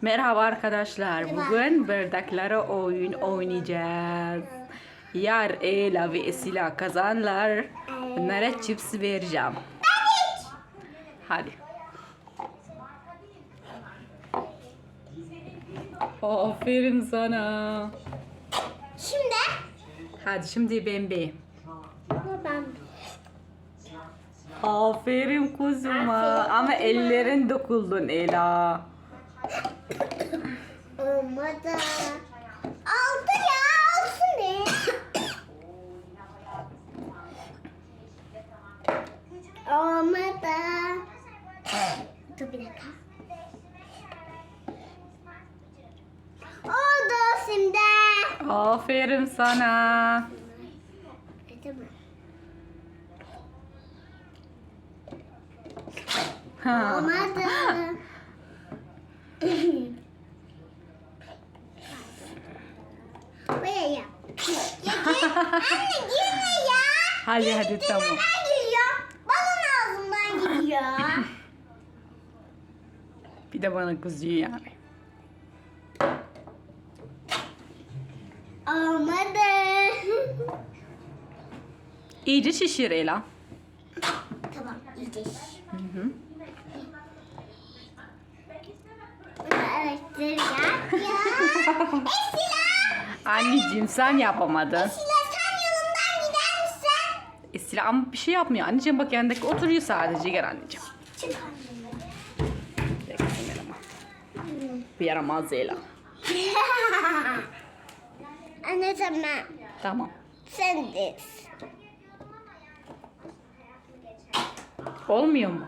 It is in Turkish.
Merhaba arkadaşlar. Bugün bardaklara oyun oynayacağız. Yar, Ela ve Esila kazanlar. Bunlara chips vereceğim. Hadi. Aferin sana. Şimdi Hadi şimdi Bembe. Aferin kuzuma. Ama ellerin dokuldun Ela. Olmadı. Aldı ya olsun be. Olmadı. Dur bir dakika. Oldu şimdi. Aferin sana. Ha. Olmadı. Buraya yap. Anne girme ya. Hadi hadi tamam. Nereden giriyor? Balon ağzımdan giriyor. Bir de bana kızıyor yani. Olmadı. İyice şişir Ela. tamam iyice. Hı hı. Araştır yap ya. Esila. Anneciğim sen yapamadın. Esila sen yanımdan gider misin? Esila ama bir şey yapmıyor. Anneciğim bak yanındaki oturuyor sadece. Gel anneciğim. Çık yanıma. Bir yaramaz Ela. Anne tamam. Tamam. Sen de. Olmuyor mu?